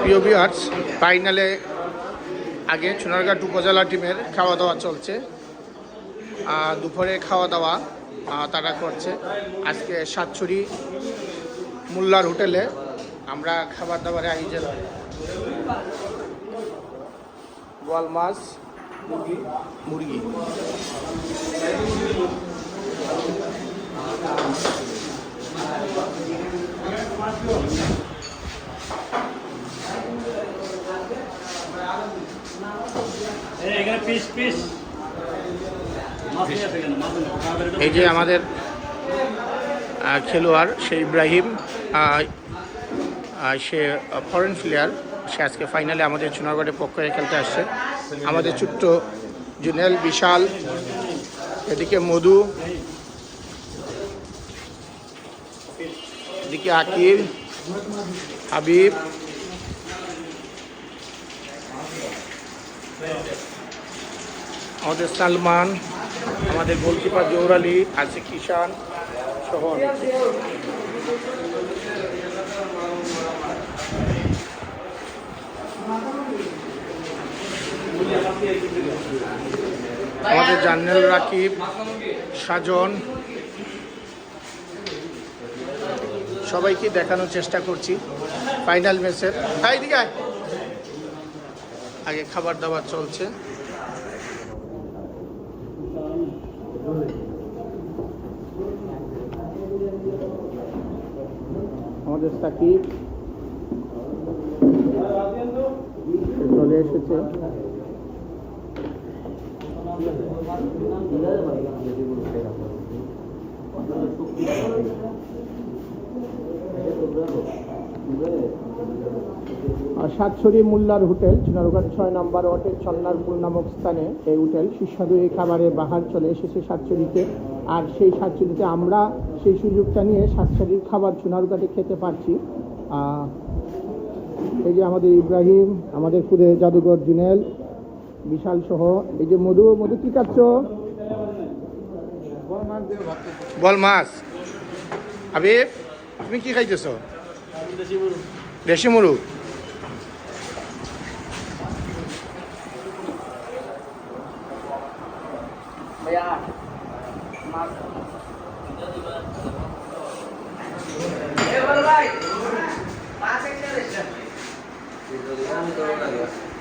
প্রিয় বিয়ার্স ফাইনালে আগে সোনারঘাট উপজেলা টিমের খাওয়া দাওয়া চলছে। দুপুরে খাওয়া দাওয়া তারা করছে। আজকে সাতছড়ি মোল্লার হোটেলে আমরা খাবার দাবারের আয়োজন বোয়াল মাছ, মুরগি। মুরগি এই এখানে পিস পিস মাছ নিয়ে আসে কেন মাছ নেই। খাবারের এটা এই যে আমাদের খেলোয়াড়, সে ইব্রাহিম সে ফরেন প্লেয়ার সে আজকে ফাইনালে আমাদের চুনারগড়ের পক্ষ খেলতে আসছে। আমাদের ছোট্ট জুনেল, বিশাল, এদিকে মধু, এদিকে আকিব হাবিব। আমাদের সালমান, আমাদের গোলকিপার জৌর আলী আছে কিষান সহ আমাদের জান্নাল রাকিব, সাজন। সবাইকে দেখানোর চেষ্টা করছি ফাইনাল ম্যাচের। তাই আগে খাবার দাবার চলছে। আমাদের সাকিব। চলে এসেছে। সাতছড়ি মোল্লার হোটেল চুনারুঘাট ছয় নম্বর ওয়ার্ডের চন্নারপুর নামক স্থানে এই হোটেল সুস্বাদু এই খাবারের বাহার চলে এসেছে সাতছড়িতে। আর সেই সাতছড়িতে আমরা সেই সুযোগটা নিয়ে সাতছড়ির খাবার চুনারুঘাটে খেতে পারছি। এই যে আমাদের ইব্রাহিম আমাদের খুদে জাদুঘর জুনেল বিশাল সহ এই যে মধু মধু কি খাচ্ছ? বল মাছ। আবিব তুমি কি খাইতেছ? দেশি यार। ए बोल भाई पाँच हेक्टेयर है